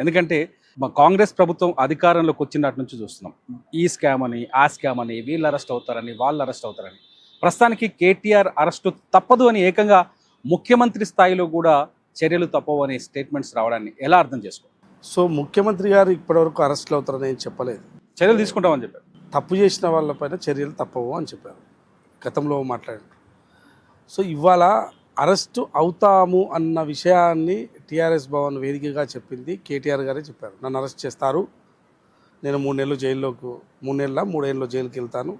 ఎందుకంటే మా కాంగ్రెస్ ప్రభుత్వం అధికారంలోకి వచ్చినట్టు నుంచి చూస్తున్నాం. ఈ స్కామ్ అని ఆ స్కామ్ అని వీళ్ళు అరెస్ట్ అవుతారని వాళ్ళు అరెస్ట్ అవుతారని. ప్రస్తుతానికి కేటీఆర్ అరెస్టు తప్పదు అని ఏకంగా ముఖ్యమంత్రి స్థాయిలో కూడా చర్యలు తప్పవు అనే స్టేట్మెంట్స్ రావడాన్ని ఎలా అర్థం చేసుకో సో ముఖ్యమంత్రి గారు ఇప్పటివరకు అరెస్ట్లు అవుతారని ఏం చెప్పలేదు. చర్యలు తీసుకుంటామని చెప్పారు. తప్పు చేసిన వాళ్ళపైన చర్యలు తప్పవు అని చెప్పారు. గతంలో మాట్లాడారు. సో ఇవాళ అరెస్టు అవుతాము అన్న విషయాన్ని టీఆర్ఎస్ భవన్ వేదికగా చెప్పింది కేటీఆర్ గారే చెప్పారు. నన్ను అరెస్ట్ చేస్తారు. నేను మూడు నెలలు జైల్లోకి మూడు నెలల మూడేళ్ళు జైలుకి వెళ్తాను.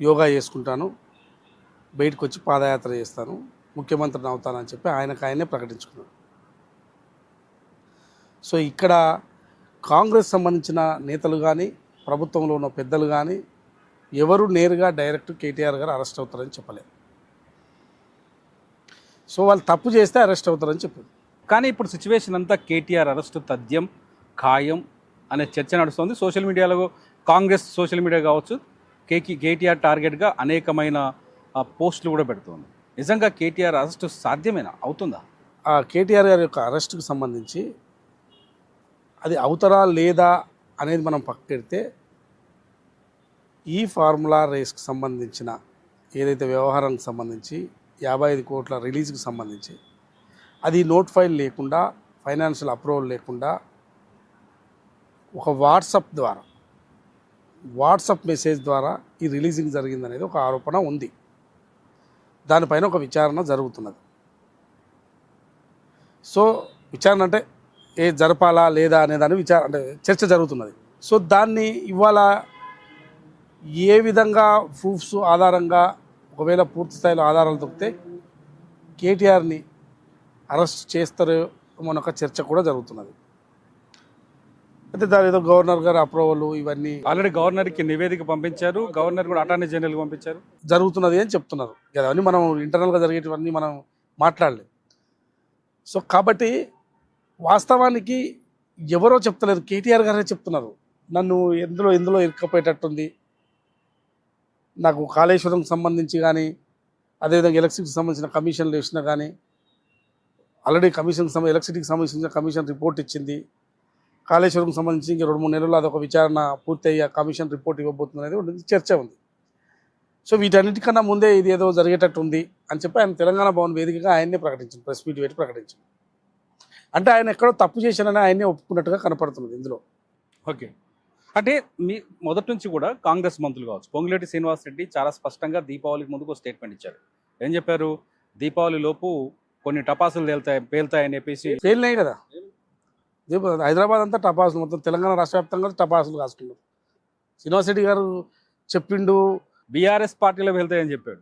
యోగా చేసుకుంటాను. బయటకు వచ్చి పాదయాత్ర చేస్తాను. ముఖ్యమంత్రిని అవుతానని చెప్పి ఆయనకు ఆయనే ప్రకటించుకున్నాడు. సో ఇక్కడ కాంగ్రెస్ సంబంధించిన నేతలు కానీ ప్రభుత్వంలో ఉన్న పెద్దలు కానీ ఎవరు నేరుగా డైరెక్ట్ కేటీఆర్ గారు అరెస్ట్ అవుతారని చెప్పలేదు. సో వాళ్ళు తప్పు చేస్తే అరెస్ట్ అవుతారని చెప్పారు. కానీ ఇప్పుడు సిచ్యువేషన్ అంతా కేటీఆర్ అరెస్ట్ తథ్యం ఖాయం అనే చర్చ నడుస్తుంది. సోషల్ మీడియాలో కాంగ్రెస్ సోషల్ మీడియా కావచ్చు కేకి కేటీఆర్ టార్గెట్గా అనేకమైన పోస్టులు కూడా పెడుతుంది. నిజంగా కేటీఆర్ అరెస్ట్ సాధ్యమేనా? అవుతుందా? ఆ కేటీఆర్ గారి యొక్క అరెస్ట్కి సంబంధించి అది అవుతారా లేదా అనేది మనం పక్కెడితే ఈ ఫార్ములా రేస్కి సంబంధించిన ఏదైతే వ్యవహారానికి సంబంధించి యాభై ఐదు కోట్ల రిలీజ్కి సంబంధించి అది నోట్ ఫైల్ లేకుండా ఫైనాన్షియల్ అప్రూవల్ లేకుండా ఒక వాట్సప్ ద్వారా వాట్సప్ మెసేజ్ ద్వారా ఈ రిలీజింగ్ జరిగిందనేది ఒక ఆరోపణ ఉంది. దానిపైన ఒక విచారణ జరుగుతున్నది. సో విచారణ అంటే ఏ జరపాలా లేదా అనే దాని విచార అంటే చర్చ జరుగుతున్నది. సో దాన్ని ఇవాళ ఏ విధంగా ప్రూఫ్స్ ఆధారంగా ఒకవేళ పూర్తి స్థాయిలో ఆధారాలు దొరికితే కేటీఆర్ని అరెస్ట్ చేస్తారు మన ఒక చర్చ కూడా జరుగుతున్నది. అయితే దాని ఏదో గవర్నర్ గారు అప్రూవల్ ఇవన్నీ ఆల్రెడీ గవర్నర్కి నివేదిక పంపించారు. గవర్నర్ కూడా అటార్నీ జనరల్కి పంపించారు. జరుగుతున్నది అని చెప్తున్నారు. కదా అవన్నీ మనం ఇంటర్నల్గా జరిగేటివన్నీ మనం మాట్లాడలేం. సో కాబట్టి వాస్తవానికి ఎవరో చెప్తలేరు. కేటీఆర్ గారే చెప్తున్నారు. నన్ను ఎందులో ఎందులో ఇరుక్కపోయేటట్టుంది? నాకు కాళేశ్వరంకి సంబంధించి కానీ అదేవిధంగా ఎలక్ట్రిసిటీకి సంబంధించిన కమిషన్లు వేసినా కానీ ఆల్రెడీ కమిషన్ సంబంధించి ఎలక్ట్రిసిటీకి సంబంధించిన కమిషన్ రిపోర్ట్ ఇచ్చింది. కాళేశ్వరంకి సంబంధించి ఇంక రెండు మూడు నెలల్లో అదొక విచారణ పూర్తయ్యి ఆ కమిషన్ రిపోర్ట్ ఇవ్వబోతుంది అనేది చర్చ ఉంది. సో వీటన్నిటికన్నా ముందే ఇది ఏదో జరిగేటట్టు ఉంది అని చెప్పి ఆయన తెలంగాణ భవన్ వేదికగా ఆయన్నే ప్రకటించింది ప్రెస్ మీట్ పెట్టి ప్రకటించింది. అంటే ఆయన ఎక్కడో తప్పు చేశానని ఆయన్నే ఒప్పుకున్నట్టుగా కనపడుతున్నది ఇందులో. ఓకే. అంటే మీ మొదటి నుంచి కూడా కాంగ్రెస్ మంత్రులు కావచ్చు. పొంగులేటి శ్రీనివాస్ రెడ్డి చాలా స్పష్టంగా దీపావళికి ముందుకు ఒక స్టేట్మెంట్ ఇచ్చారు. ఏం చెప్పారు? దీపావళి లోపు కొన్ని టపాసులు తేలుతాయి పేలుతాయని చెప్పేసి ఫెయిల్ కదా. హైదరాబాద్ అంతా టపాసులు మొత్తం తెలంగాణ రాష్ట్ర వ్యాప్తంగా టపాసులు కాసుకున్నారు. శ్రీనివాస్ రెడ్డి గారు చెప్పిండు. బీఆర్ఎస్ పార్టీలో వెళ్తాయని చెప్పాడు.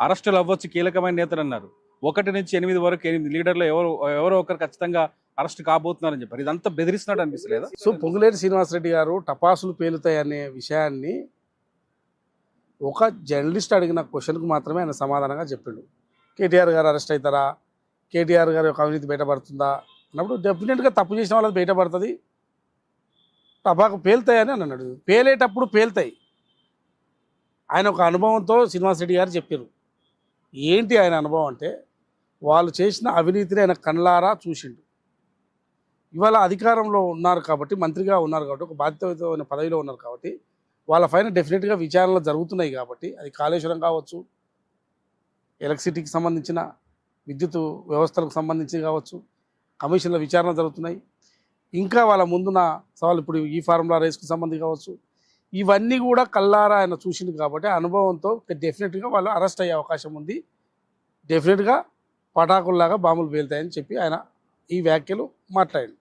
అరెస్టులు అవ్వచ్చు కీలకమైన నేతలు అన్నారు. ఒకటి నుంచి ఎనిమిది వరకు ఎనిమిది లీడర్లు ఎవరు ఎవరో ఒకరు ఖచ్చితంగా అరెస్ట్ కాబోతున్నారని చెప్పారు. ఇదంతా బెదిరిస్తున్నాడు అనిపిస్తలేదా? సో పొంగులేటి శ్రీనివాసరెడ్డి గారు టపాసులు పేలుతాయి అనే విషయాన్ని ఒక జర్నలిస్ట్ అడిగిన క్వశ్చన్కు మాత్రమే ఆయన సమాధానంగా చెప్పిండు. కేటీఆర్ గారు అరెస్ట్ అవుతారా? కేటీఆర్ గారి యొక్క అవినీతి బయటపడుతుందా అన్నప్పుడు డెఫినెట్గా తప్పు చేసిన వాళ్ళది బయటపడుతుంది. టపాకు పేలుతాయని అని అన్నాడు. పేలేటప్పుడు పేలుతాయి. ఆయన ఒక అనుభవంతో శ్రీనివాసరెడ్డి గారు చెప్పారు. ఏంటి ఆయన అనుభవం అంటే వాళ్ళు చేసిన అవినీతిని ఆయన కళ్ళారా చూసిండు. ఇవాళ అధికారంలో ఉన్నారు కాబట్టి మంత్రిగా ఉన్నారు కాబట్టి ఒక బాధ్యతమైన పదవిలో ఉన్నారు కాబట్టి వాళ్ళ పైన డెఫినెట్గా విచారణలు జరుగుతున్నాయి కాబట్టి అది కాళేశ్వరం కావచ్చు ఎలక్ట్రిసిటీకి సంబంధించిన విద్యుత్ వ్యవస్థలకు సంబంధించి కావచ్చు కమిషన్ల విచారణ జరుగుతున్నాయి. ఇంకా వాళ్ళ ముందున్న సవాల్ ఇప్పుడు ఈ ఫార్ములా రేస్కు సంబంధించి కావచ్చు. ఇవన్నీ కూడా కల్లారా ఆయన చూసింది కాబట్టి అనుభవంతో డెఫినెట్గా వాళ్ళు అరెస్ట్ అయ్యే అవకాశం ఉంది. డెఫినెట్గా పటాకుల్లాగా బాంబులు పేలుతాయని చెప్పి ఆయన ఈ వ్యాఖ్యలు మాట్లాడాడు.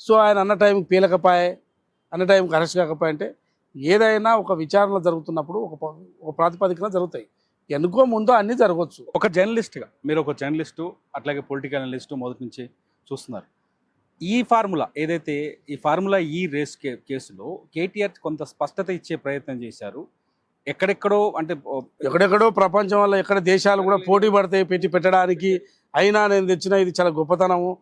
సో ఆయన అన్న టైంకి పేలకపాయే అన్న టైంకి అరెస్ట్ కాకపోయా అంటే ఏదైనా ఒక విచారణ జరుగుతున్నప్పుడు ఒక ఒక ప్రాతిపదికన జరుగుతాయి. ఎన్నుకో ముందు అన్నీ జరగవచ్చు ఒక జర్నలిస్ట్గా మీరు ఒక జర్నలిస్టు అట్లాగే పొలిటికల్ అనలిస్టు మొదటి నుంచి చూస్తున్నారు. ఈ ఫార్ములా ఏదైతే ఈ ఫార్ములా ఈ రేస్ కే కేసులో కేటీఆర్ కొంత స్పష్టత ఇచ్చే ప్రయత్నం చేశారు. ఎక్కడెక్కడో అంటే ఎక్కడెక్కడో ప్రపంచం వల్ల ఎక్కడ దేశాలు కూడా పోటీ పడతాయి పెట్టి పెట్టడానికి అయినా నేను తెచ్చిన ఇది చాలా గొప్పతనము.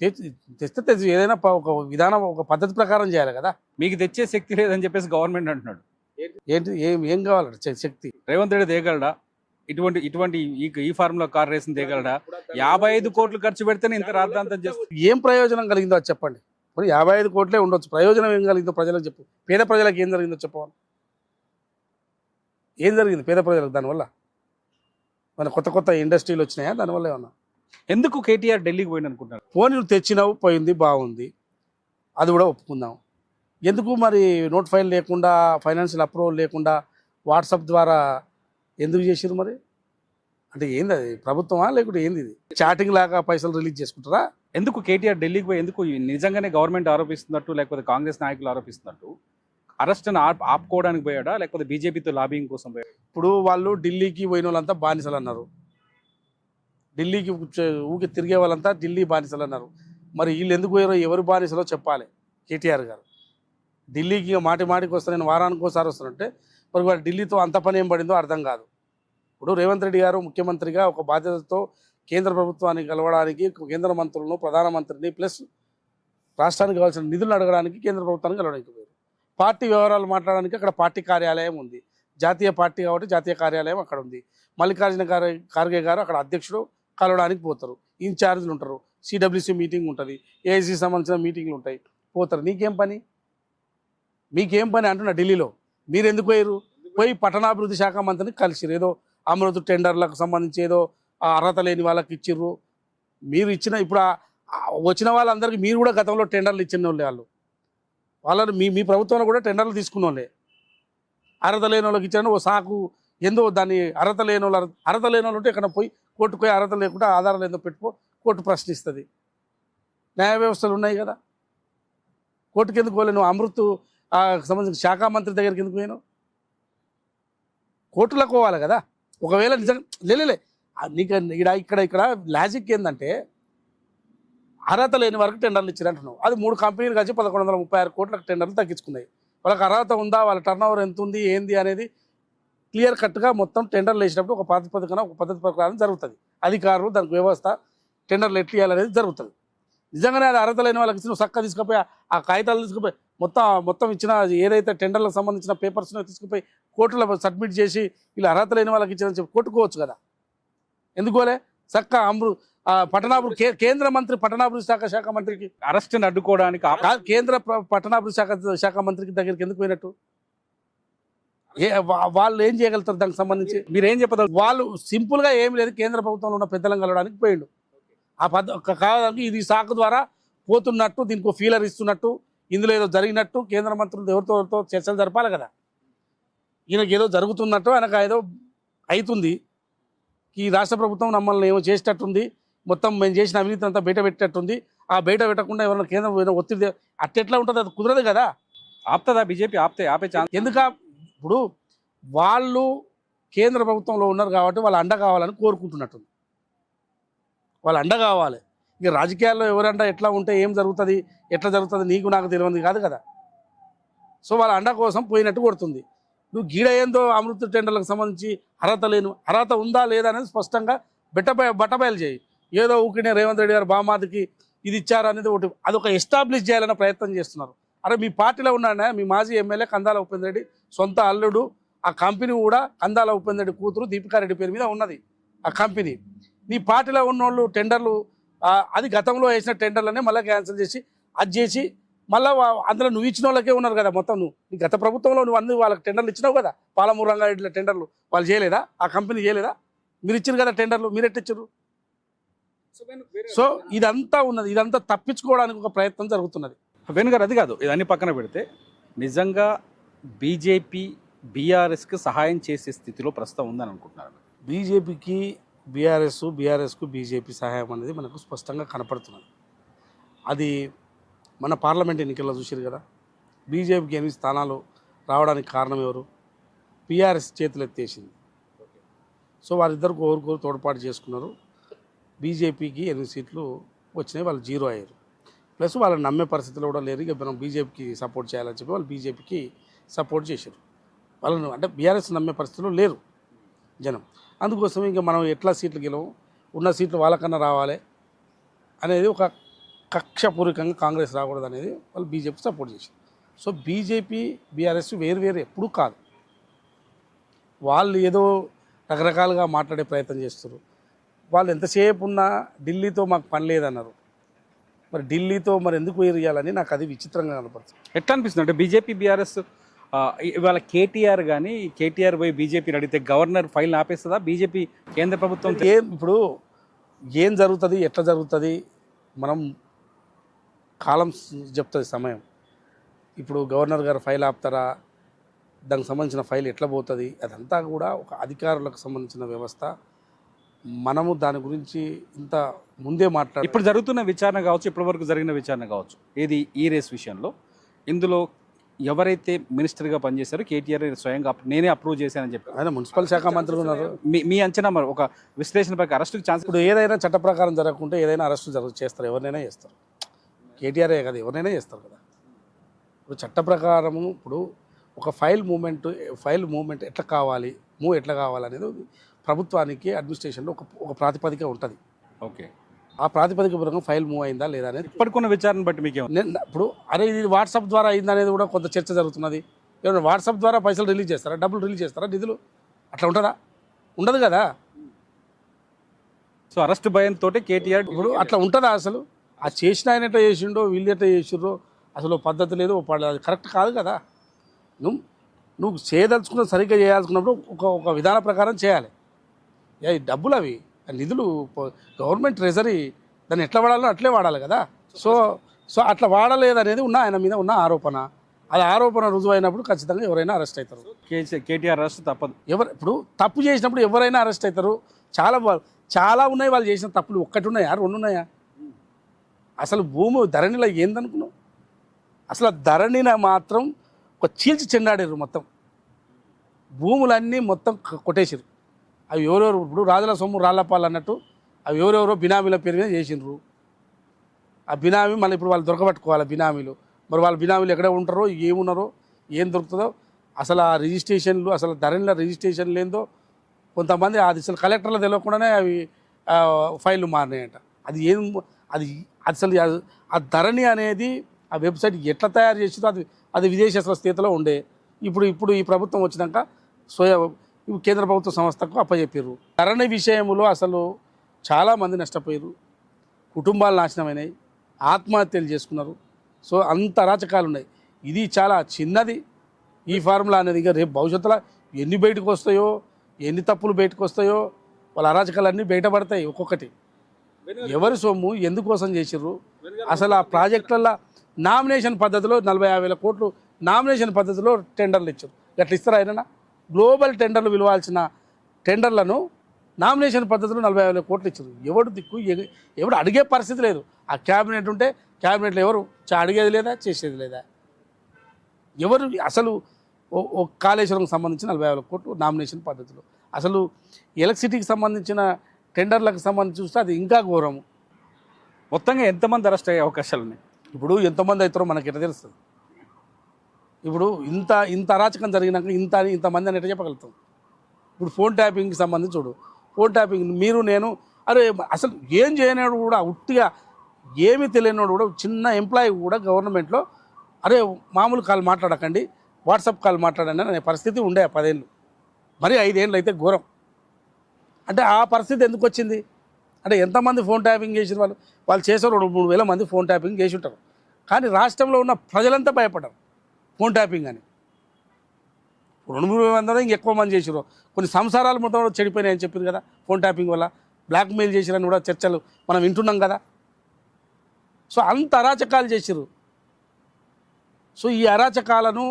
తెచ్చి- తెస్తే తెచ్చి ఏదైనా ఒక విధానం ఒక పద్ధతి ప్రకారం చేయాలి కదా. మీకు తెచ్చే శక్తి లేదని చెప్పేసి గవర్నమెంట్ అంటున్నాడు. ఏంటి ఏం ఏం కావాలి శ- శక్తి? రేవంత్ రెడ్డి తేగలడా? ఇటువంటి ఇటువంటి ఈ ఫార్ములా కార్ రేస్ని తేగలడా? యాభై ఐదు కోట్లు ఖర్చు పెడితేనే ఇంత రాద్ధాంతం చేస్తుంది ఏం ప్రయోజనం కలిగిందో అది చెప్పండి. మరి యాభై ఐదు కోట్లే ఉండొచ్చు. ప్రయోజనం ఏం కలిగిందో ప్రజలకు చెప్పు. పేద ప్రజలకు ఏం జరిగిందో చెప్పవాలి ఏం జరిగింది పేద ప్రజలకు దానివల్ల? మన కొత్త కొత్త ఇండస్ట్రీలు వచ్చినాయా? దానివల్ల ఏమన్నా? ఎందుకు కేటీఆర్ ఢిల్లీకి పోయింది అనుకుంటున్నారు ఫోన్ తెచ్చినావు పోయింది బాగుంది. అది కూడా ఒప్పుకుందాం. ఎందుకు మరి నోట్ ఫైల్ లేకుండా ఫైనాన్షియల్ అప్రూవల్ లేకుండా వాట్సాప్ ద్వారా ఎందుకు చేసిరు మరి? అంటే ఏంది అది? ప్రభుత్వమా లేకుంటే ఏంది ఇది? చాటింగ్ లాగా పైసలు రిలీజ్ చేసుకుంటారా? ఎందుకు కేటీఆర్ ఢిల్లీకి పోయి ఎందుకు నిజంగానే గవర్నమెంట్ ఆరోపిస్తున్నట్టు లేకపోతే కాంగ్రెస్ నాయకులు ఆరోపిస్తున్నట్టు? అరెస్ట్ ఆపుకోవడానికి పోయాడా? లేకపోతే బీజేపీతో లాబింగ్ కోసం పోయాడా? ఇప్పుడు వాళ్ళు ఢిల్లీకి పోయిన వాళ్ళంతా బానిసలు అన్నారు. ఢిల్లీకి ఊకి తిరిగే వాళ్ళంతా ఢిల్లీ బానిసలు అన్నారు. మరి వీళ్ళు ఎందుకు పోయారో ఎవరు బానిసలో చెప్పాలి కేటీఆర్ గారు? ఢిల్లీకి మాటి మాటికి వస్తా నేను వారానికి ఒకసారి వస్తానంటే మరి వాళ్ళు ఢిల్లీతో అంత పని ఏం పడిందో అర్థం కాదు. ఇప్పుడు రేవంత్ రెడ్డి గారు ముఖ్యమంత్రిగా ఒక బాధ్యతతో కేంద్ర ప్రభుత్వాన్ని కలవడానికి కేంద్ర మంత్రులను ప్రధానమంత్రిని ప్లస్ రాష్ట్రానికి కావాల్సిన నిధులు అడగడానికి కేంద్ర ప్రభుత్వాన్ని కలవడానికి పోయారు. పార్టీ వ్యవహారాలు మాట్లాడడానికి అక్కడ పార్టీ కార్యాలయం ఉంది. జాతీయ పార్టీ కాబట్టి జాతీయ కార్యాలయం అక్కడ ఉంది. మల్లికార్జున ఖార్గే గారు అక్కడ అధ్యక్షుడు కలవడానికి పోతారు. ఇన్ఛార్జీలు ఉంటారు. సిడబ్ల్యూసీ మీటింగ్ ఉంటుంది. ఏఐసీ సంబంధించిన మీటింగ్లు ఉంటాయి. పోతారు. నీకేం పని? మీకేం పని అంటున్నా ఢిల్లీలో? మీరు ఎందుకు పోయారు పోయి పట్టణాభివృద్ధి శాఖ మంత్రిని కలిసిరు ఏదో అమృత టెండర్లకు సంబంధించి ఏదో ఆ అర్హత లేని వాళ్ళకి ఇచ్చిర్రు. మీరు ఇచ్చిన ఇప్పుడు వచ్చిన వాళ్ళందరికీ మీరు కూడా గతంలో టెండర్లు ఇచ్చిన వాళ్ళే. వాళ్ళు వాళ్ళని మీ మీ ప్రభుత్వంలో కూడా టెండర్లు తీసుకున్న వాళ్ళే అర్హత లేని వాళ్ళకి ఇచ్చారని ఓ సాకు ఎందో దాన్ని అర్హత లేని వాళ్ళు అర్హత- లేని వాళ్ళు ఉంటే ఇక్కడ పోయి కోర్టుకు పోయి అర్హత లేకుండా ఆధారాలు ఏదో పెట్టుకో కోర్టు ప్రశ్నిస్తుంది. న్యాయ వ్యవస్థలు ఉన్నాయి కదా. కోర్టుకి ఎందుకు పోలే నువ్వు? అమృత్ సంబంధించిన శాఖ మంత్రి దగ్గరికి ఎందుకు పోయినావు కోర్టులకు పోవాలి కదా. ఒకవేళ నిజంగా లేలే నీకు ఇక్కడ ఇక్కడ ఇక్కడ లాజిక్ ఏంటంటే అర్హత లేని వరకు టెండర్లు ఇచ్చారు అంటున్నావు అది మూడు కంపెనీలు కలిసి పదకొండు వందల ముప్పై ఆరు కోట్లకు టెండర్లు తగ్గించుకున్నాయి. వాళ్ళకి అర్హత ఉందా? వాళ్ళ టర్న్ ఓవర్ ఎంత ఉంది? ఏంది అనేది క్లియర్ కట్గా మొత్తం టెండర్లు వేసినప్పుడు ఒక పద్ధతి పథకం ఒక పద్ధతి ప్రకారం జరుగుతుంది. అధికారులు దానికి వ్యవస్థ టెండర్లు ఎట్లా ఇవ్వాలనేది జరుగుతుంది. నిజంగానే అది అర్హత లేని వాళ్ళకి నువ్వు చక్క తీసుకుపోయి ఆ కాగితాలు తీసుకుపోయి మొత్తం మొత్తం ఇచ్చిన ఏదైతే టెండర్లకు సంబంధించిన పేపర్స్ తీసుకుపోయి కోర్టులో సబ్మిట్ చేసి వీళ్ళు అర్హత లేని వాళ్ళకి ఇచ్చిన చెప్పి కొట్టుకోవచ్చు కదా. ఎందుకోలే చక్క అమృ పట్టణాభివృద్ధి కేంద్ర మంత్రి పట్టణాభివృద్ధి శాఖ శాఖ మంత్రికి. అరెస్ట్ని అడ్డుకోవడానికి కేంద్ర పట్టణాభివృద్ధి శాఖ శాఖ మంత్రికి దగ్గరికి ఎందుకు పోయినట్టు? ఏ వాళ్ళు ఏం చేయగలుగుతారు దానికి సంబంధించి? మీరేం చెప్పదలు వాళ్ళు సింపుల్గా ఏం లేదు కేంద్ర ప్రభుత్వంలో ఉన్న పెద్దలను కలవడానికి పోయిండు. ఆ పద్ధ క- కావడానికి ఇది సాకు ద్వారా పోతున్నట్టు దీనికి ఫీలర్ ఇస్తున్నట్టు ఇందులో ఏదో జరిగినట్టు కేంద్ర మంత్రులు ఎవరితో ఎవరితో చర్చలు జరపాలి కదా. ఈయనకి ఏదో జరుగుతున్నట్టు ఆయనకు ఏదో అవుతుంది ఈ రాష్ట్ర ప్రభుత్వం మమ్మల్ని ఏమో చేసేటట్టుంది. మొత్తం మేము చేసిన అవినీతి అంతా బయట పెట్టేటట్టుంది. ఆ బయట పెట్టకుండా ఎవరైనా కేంద్రం ఒత్తిడి అట్టెట్లా ఉంటుంది? అది కుదరదు కదా. ఆపుతుందా బీజేపీ? ఆపితే ఆపే ఛాన్స్. ఎందుక? ఇప్పుడు వాళ్ళు కేంద్ర ప్రభుత్వంలో ఉన్నారు కాబట్టి వాళ్ళ అండ కావాలని కోరుకుంటున్నట్టుంది. వాళ్ళ అండ కావాలి. ఇక రాజకీయాల్లో ఎవరంట ఎట్లా ఉంటే ఏం జరుగుతుంది ఎట్లా జరుగుతుంది నీకు నాకు తెలియదు కాదు కదా. సో వాళ్ళ అండ కోసం పోయినట్టు కొడుతుంది. నువ్వు గీడ ఏందో అమృత టెండర్లకు సంబంధించి అర్హత లేను అర్హత ఉందా లేదా అనేది స్పష్టంగా బెట్టబయ బట్టబయలు చేయి. ఏదో ఊకినే రేవంత్ రెడ్డి గారు బామాదికి ఇది ఇచ్చారు అనేది ఒకటి అదొక ఎస్టాబ్లిష్ చేయాలనే ప్రయత్నం చేస్తున్నారు. అరే మీ పార్టీలో ఉన్నాడే మీ మాజీ ఎమ్మెల్యే కందాల ఉపేంద్ర రెడ్డి సొంత అల్లుడు ఆ కంపెనీ కూడా కందాల ఉపేంద్ర రెడ్డి కూతురు దీపికారెడ్డి పేరు మీద ఉన్నది ఆ కంపెనీ. నీ పార్టీలో ఉన్నోళ్ళు టెండర్లు అది గతంలో వేసిన టెండర్లనే మళ్ళీ క్యాన్సిల్ చేసి అది చేసి మళ్ళీ అందులో నువ్వు ఇచ్చిన వాళ్ళకే ఉన్నారు కదా మొత్తం నువ్వు. నీ గత ప్రభుత్వంలో నువ్వు అన్ని వాళ్ళకి టెండర్లు ఇచ్చినావు కదా? పాలమూరు రంగారెడ్డిలో టెండర్లు. వాళ్ళు చేయలేదా? ఆ కంపెనీ చేయలేదా? మీరు ఇచ్చారు కదా టెండర్లు మీరు ఎట్టిచ్చారు సో ఇదంతా ఉన్నది ఇదంతా తప్పించుకోవడానికి ఒక ప్రయత్నం జరుగుతున్నది. వేణుగారు అది కాదు ఇదన్నీ పక్కన పెడితే నిజంగా బీజేపీ బీఆర్ఎస్కి సహాయం చేసే స్థితిలో ప్రస్తుతం ఉందని అనుకుంటున్నారు. బీజేపీకి బీఆర్ఎస్ బీఆర్ఎస్కు బీజేపీ సహాయం అనేది మనకు స్పష్టంగా కనపడుతున్నది. అది మన పార్లమెంట్ ఎన్నికల్లో చూసారు కదా బీజేపీకి ఎనిమిది స్థానాలు రావడానికి కారణం ఎవరు? బీఆర్ఎస్ చేతులు ఎత్తేసింది. సో వారిద్దరు ఒకరికొరు తోడ్పాటు చేసుకున్నారు. బీజేపీకి ఎనిమిది సీట్లు వచ్చినాయి వాళ్ళు జీరో అయ్యారు. ప్లస్ వాళ్ళని నమ్మే పరిస్థితిలో కూడా లేరు. ఇక మనం బీజేపీకి సపోర్ట్ చేయాలని చెప్పి వాళ్ళు బీజేపీకి సపోర్ట్ చేశారు. వాళ్ళని అంటే బీఆర్ఎస్ నమ్మే పరిస్థితిలో లేరు జనం. అందుకోసం ఇంకా మనం ఎట్లా సీట్లు గెలవం ఉన్న సీట్లు వాళ్ళకన్నా రావాలి అనేది ఒక కక్షపూర్వకంగా కాంగ్రెస్ రాకూడదు అనేది వాళ్ళు బీజేపీ సపోర్ట్ చేశారు సో బీజేపీ బీఆర్ఎస్ వేరు వేరు ఎప్పుడూ కాదు. వాళ్ళు ఏదో రకరకాలుగా మాట్లాడే ప్రయత్నం చేస్తారు వాళ్ళు ఎంతసేపు ఉన్నా ఢిల్లీతో మాకు పని లేదన్నారు. మరి ఢిల్లీతో మరి ఎందుకు వేరియాలని నాకు అది విచిత్రంగా కనపడుతుంది. ఎట్లా అనిపిస్తుంది? అంటే బీజేపీ బీఆర్ఎస్ ఇవాళ కేటీఆర్ కానీ కేటీఆర్ పోయి బీజేపీని అడిగితే గవర్నర్ ఫైల్ ఆపేస్తుందా? బీజేపీ కేంద్ర ప్రభుత్వం ఏం ఇప్పుడు ఏం జరుగుతుంది ఎట్లా జరుగుతుంది? మనం కాలం చెప్తుంది సమయం. ఇప్పుడు గవర్నర్ గారు ఫైల్ ఆపుతారా? దానికి సంబంధించిన ఫైల్ ఎట్లా పోతుంది? అదంతా కూడా ఒక అధికారులకు సంబంధించిన వ్యవస్థ. మనము దాని గురించి ఇంత ముందే మాట్లాడి ఇప్పుడు జరుగుతున్న విచారణ కావచ్చు ఇప్పటి వరకు జరిగిన విచారణ కావచ్చు. ఏది ఈ రేస్ విషయంలో? ఇందులో ఎవరైతే మినిస్టర్గా పనిచేశారో కేటీఆర్ స్వయంగా నేనే అప్రూవ్ చేశానని చెప్పారు ఆయన మున్సిపల్ శాఖ మంత్రులు ఉన్నారు. మీ మీ అంచనా మరి ఒక విశ్లేషణ ప్రకారం అరెస్ట్కి ఛాన్స్ ఇప్పుడు ఏదైనా చట్ట ప్రకారం జరగకుంటే ఏదైనా అరెస్టు జరుగు చేస్తారు. ఎవరినైనా చేస్తారు. కేటీఆర్ఏ కదా ఎవరినైనా చేస్తారు కదా. ఇప్పుడు చట్ట ప్రకారము ఇప్పుడు ఒక ఫైల్ మూమెంట్ ఫైల్ మూమెంట్ ఎట్లా కావాలి మూవ్ ఎట్లా కావాలి అనేది ప్రభుత్వానికి అడ్మినిస్ట్రేషన్లో ఒక ఒక ప్రాతిపదిక ఉంటుంది. ఓకే. ఆ ప్రాతిపదిక పరంగా ఫైల్ మూవ్ అయిందా లేదా అనేది ఇప్పటికున్న విచారణ బట్టి నేను ఇప్పుడు అరే ఇది వాట్సాప్ ద్వారా అయింది అనేది కూడా కొంత చర్చ జరుగుతున్నది. ఏమన్నా వాట్సాప్ ద్వారా పైసలు రిలీజ్ చేస్తారా? డబ్బులు రిలీజ్ చేస్తారా నిధులు? అట్లా ఉంటుందా? ఉండదు కదా. సో అరెస్ట్ భయంతో కేటీఆర్ ఇప్పుడు అట్లా ఉంటుందా అసలు? ఆ చేసిన ఆయన ఎట్లా చేసిండో వీళ్ళు ఎట్లా చేసిండ్రో అసలు పద్ధతి లేదు అది కరెక్ట్ కాదు కదా. నువ్వు నువ్వు చేయదలుచుకున్న సరిగ్గా చేయాల్సుకున్నప్పుడు ఒక ఒక విధాన ప్రకారం చేయాలి. డబ్బులు అవి నిధులు గవర్నమెంట్ ట్రెజరీ దాన్ని ఎట్లా వాడాలో అట్లే వాడాలి కదా. సో సో అట్లా వాడలేదు అనేది ఉన్న ఆయన మీద ఉన్న ఆరోపణ. అది ఆరోపణ రుజువు అయినప్పుడు ఖచ్చితంగా ఎవరైనా అరెస్ట్ అవుతారు. కేటీఆర్ అరెస్ట్ తప్పదు. ఎవరు ఇప్పుడు తప్పు చేసినప్పుడు ఎవరైనా అరెస్ట్ అవుతారు. చాలా చాలా ఉన్నాయి వాళ్ళు చేసిన తప్పులు. ఒక్కటి ఉన్నాయా? రెండు ఉన్నాయా? అసలు భూమి ధరణిలో ఏందనుకున్నావు? అసలు ధరణిన మాత్రం ఒక చీల్చి చెండాడారు మొత్తం. భూములన్నీ మొత్తం కొట్టేసారు అవి ఎవరెవరు ఇప్పుడు రాజుల సొమ్ము రాళ్ళపాలు అన్నట్టు అవి ఎవరెవరో బినామీల పేరు మీద చేసిండ్రు. ఆ బినామీ మళ్ళీ ఇప్పుడు వాళ్ళు దొరకబట్టుకోవాలి బినామీలు. మరి వాళ్ళ బినామీలు ఎక్కడ ఉంటారో ఏమున్నారో ఏం దొరుకుతుందో అసలు ఆ రిజిస్ట్రేషన్లు అసలు ధరల రిజిస్ట్రేషన్ లేదో కొంతమంది అది అసలు కలెక్టర్లు తెలియకుండానే అవి ఫైళ్ళు మారినాయంట. అది ఏం అది అసలు ఆ- ధరణి అనేది ఆ వెబ్సైట్ ఎట్లా తయారు చేసిందో అది అది విదేశీ స్థితిలో ఉండే. ఇప్పుడు ఇప్పుడు ఈ ప్రభుత్వం వచ్చినాక స్వయం కేంద్ర ప్రభుత్వ సంస్థకు అప్పచెప్పారు ధరణి విషయంలో అసలు చాలామంది నష్టపోయారు కుటుంబాలు నాశనమైనాయి. ఆత్మహత్యలు చేసుకున్నారు. సో అంత అరాచకాలు ఉన్నాయి ఇది చాలా చిన్నది. ఈ ఫార్ములా అనేది ఇంకా రేపు భవిష్యత్తులో ఎన్ని బయటకు వస్తాయో ఎన్ని తప్పులు బయటకు వస్తాయో వాళ్ళ అరాచకాలన్నీ బయటపడతాయి ఒక్కొక్కటి. ఎవరి సొమ్ము ఎందుకోసం చేసిర్రు? అసలు ఆ ప్రాజెక్టులలో నామినేషన్ పద్ధతిలో నలభై యాభై వేల కోట్లు నామినేషన్ పద్ధతిలో టెండర్లు ఇచ్చారు. అట్లా ఇస్తారా ఆయన గ్లోబల్ టెండర్లు విలువాల్సిన టెండర్లను నామినేషన్ పద్ధతిలో నలభై వేల కోట్లు ఇచ్చారు. ఎవడు దిక్కు ఎవడు అడిగే పరిస్థితి లేదు. ఆ క్యాబినెట్ ఉంటే క్యాబినెట్లో ఎవరు చా- అడిగేది లేదా చేసేది లేదా? ఎవరు అసలు ఓ- ఓ కాళేశ్వరంకి సంబంధించిన నలభై వేల కోట్లు నామినేషన్ పద్ధతిలో. అసలు ఎలక్ట్రిసిటీకి సంబంధించిన టెండర్లకు సంబంధించి చూస్తే అది ఇంకా ఘోరము. మొత్తంగా ఎంతమంది అరెస్ట్ అయ్యే అవకాశాలు ఉన్నాయి? ఇప్పుడు ఎంతమంది అవుతారో మనకి ఎట్లా తెలుస్తుంది? ఇప్పుడు ఇంత ఇంత అరాచకం జరిగినాక ఇంత అని ఇంతమంది అని ఎట్లా చెప్పగలుగుతాం? ఇప్పుడు ఫోన్ ట్యాపింగ్కి సంబంధించి చూడు. ఫోన్ ట్యాపింగ్ మీరు నేను అరే అసలు ఏం చేయనివాడు కూడా ఉట్టిగా ఏమీ తెలియనివాడు కూడా చిన్న ఎంప్లాయీ కూడా గవర్నమెంట్లో అరే మామూలు కాల్ మాట్లాడకండి వాట్సాప్ కాల్ మాట్లాడండి అనే పరిస్థితి ఉండే పదేళ్ళు. మరి ఐదేళ్ళు అయితే ఘోరం. అంటే ఆ పరిస్థితి ఎందుకు వచ్చింది? అంటే ఎంతమంది ఫోన్ ట్యాపింగ్ చేసిన వాళ్ళు? వాళ్ళు చేసే రెండు మూడు వేల మంది ఫోన్ ట్యాపింగ్ చేసి ఉంటారు. కానీ రాష్ట్రంలో ఉన్న ప్రజలంతా భయపడరు ఫోన్ ట్యాపింగ్ అని. రెండు మూడు వందలు ఇంకెక్కువ మంది చేసిరు కొన్ని సంసారాలు మొత్తం కూడా చెడిపోయినాయని చెప్పింది కదా ఫోన్ ట్యాపింగ్ వల్ల. బ్లాక్మెయిల్ చేసిరని కూడా చర్చలు మనం వింటున్నాం కదా. సో అంత అరాచకాలు చేసిరు సో ఈ అరాచకాలను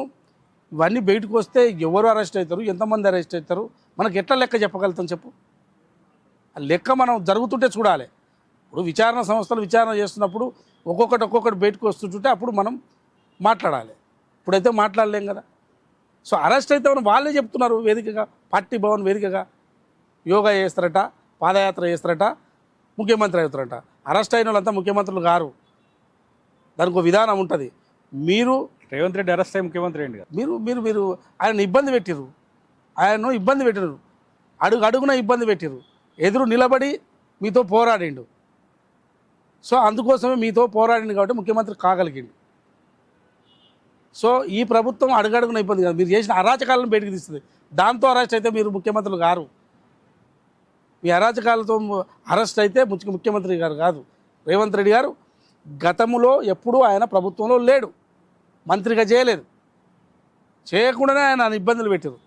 ఇవన్నీ బయటకు వస్తే ఎవరు అరెస్ట్ అవుతారు? ఎంతమంది అరెస్ట్ అవుతారు? మనకు ఎట్లా లెక్క చెప్పగలుగుతాం చెప్పు? ఆ లెక్క మనం జరుగుతుంటే చూడాలి. ఇప్పుడు విచారణ సంస్థలు విచారణ చేస్తున్నప్పుడు ఒక్కొక్కటి ఒక్కొక్కటి బయటకు వస్తుంటుంటే అప్పుడు మనం మాట్లాడాలి. ఇప్పుడైతే మాట్లాడలేం కదా. సో అరెస్ట్ అయితే వాళ్ళే చెప్తున్నారు వేదికగా పార్టీ భవన్ వేదికగా. యోగా చేస్తారట పాదయాత్ర చేస్తారట ముఖ్యమంత్రి అవుతారట. అరెస్ట్ అయిన వాళ్ళంతా ముఖ్యమంత్రులు గారు దానికి ఒక విధానం ఉంటుంది. మీరు రేవంత్ రెడ్డి అరెస్ట్ అయ్యి ముఖ్యమంత్రి కదా. మీరు మీరు మీరు ఆయన ఇబ్బంది పెట్టిర్రు. ఆయన్ను ఇబ్బంది పెట్టిరు అడుగు అడుగున ఇబ్బంది పెట్టిర్రు. ఎదురు నిలబడి మీతో పోరాడిండు. సో అందుకోసమే మీతో పోరాడిండు కాబట్టి ముఖ్యమంత్రి కాగలిగిండు. సో ఈ ప్రభుత్వం అడుగడుగున ఇబ్బంది కాదు. మీరు చేసిన అరాచకాలను బయటకు తీస్తుంది. దాంతో అరెస్ట్ అయితే మీరు ముఖ్యమంత్రులు గారు. మీ అరాచకాలతో అరెస్ట్ అయితే ముఖ్యమంత్రి గారు కాదు. రేవంత్ రెడ్డి గారు గతములో ఎప్పుడూ ఆయన ప్రభుత్వంలో లేడు. మంత్రిగా చేయలేదు. చేయకుండానే ఆయన ఇబ్బందులు పెట్టారు.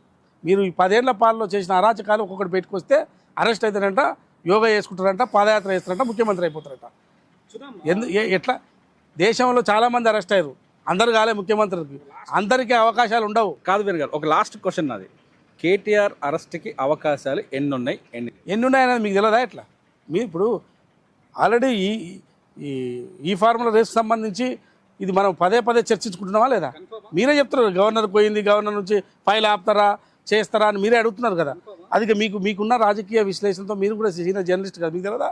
మీరు ఈ పదేళ్ళ పాలలో చేసిన అరాచకాలు ఒక్కొక్కటి పెట్టుకొస్తే అరెస్ట్ అవుతారంట యోగా చేసుకుంటారంట పాదయాత్ర చేస్తారంట ముఖ్యమంత్రి అయిపోతారంట. ఎందు ఎట్లా? దేశంలో చాలామంది అరెస్ట్ అయ్యారు. అందరు కాలే ముఖ్యమంత్రికి అందరికీ అవకాశాలు ఉండవు. కాదు వేరు గారు ఒక లాస్ట్ క్వశ్చన్ నాది. కేటీఆర్ అరెస్ట్కి అవకాశాలు ఎన్ని ఉన్నాయి ఎన్ని? ఎన్ని ఉన్నాయనేది మీకు తెలియదా ఎట్లా? మీరు ఇప్పుడు ఆల్రెడీ ఈ ఈ ఈ ఫార్ములా రేస్ సంబంధించి ఇది మనం పదే పదే చర్చించుకుంటున్నామా లేదా? మీరే చెప్తున్నారు గవర్నర్ పోయింది గవర్నర్ నుంచి ఫైల్ ఆపుతారా చేస్తారా అని మీరే అడుగుతున్నారు కదా. అది మీకు మీకున్న రాజకీయ విశ్లేషణతో మీరు కూడా సీనియర్ జర్నలిస్ట్ కదా మీకు తెలియదా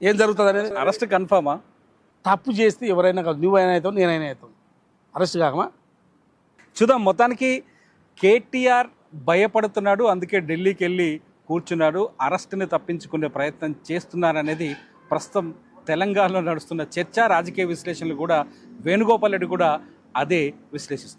ఏం జరుగుతుంది అనేది? అరెస్ట్ కన్ఫర్మా తప్పు చేస్తే ఎవరైనా కాదు నువ్వైనా అవుతావు నేనైనా అవుతాం అరెస్ట్ కాకమా? చూద్దాం మొత్తానికి కేటీఆర్ భయపడుతున్నాడు అందుకే ఢిల్లీకి వెళ్ళి కూర్చున్నాడు అరెస్ట్ని తప్పించుకునే ప్రయత్నం చేస్తున్నారనేది ప్రస్తుతం తెలంగాణలో నడుస్తున్న చర్చ రాజకీయ విశ్లేషణలు కూడా వేణుగోపాల్ రెడ్డి కూడా అదే విశ్లేషిస్తుంది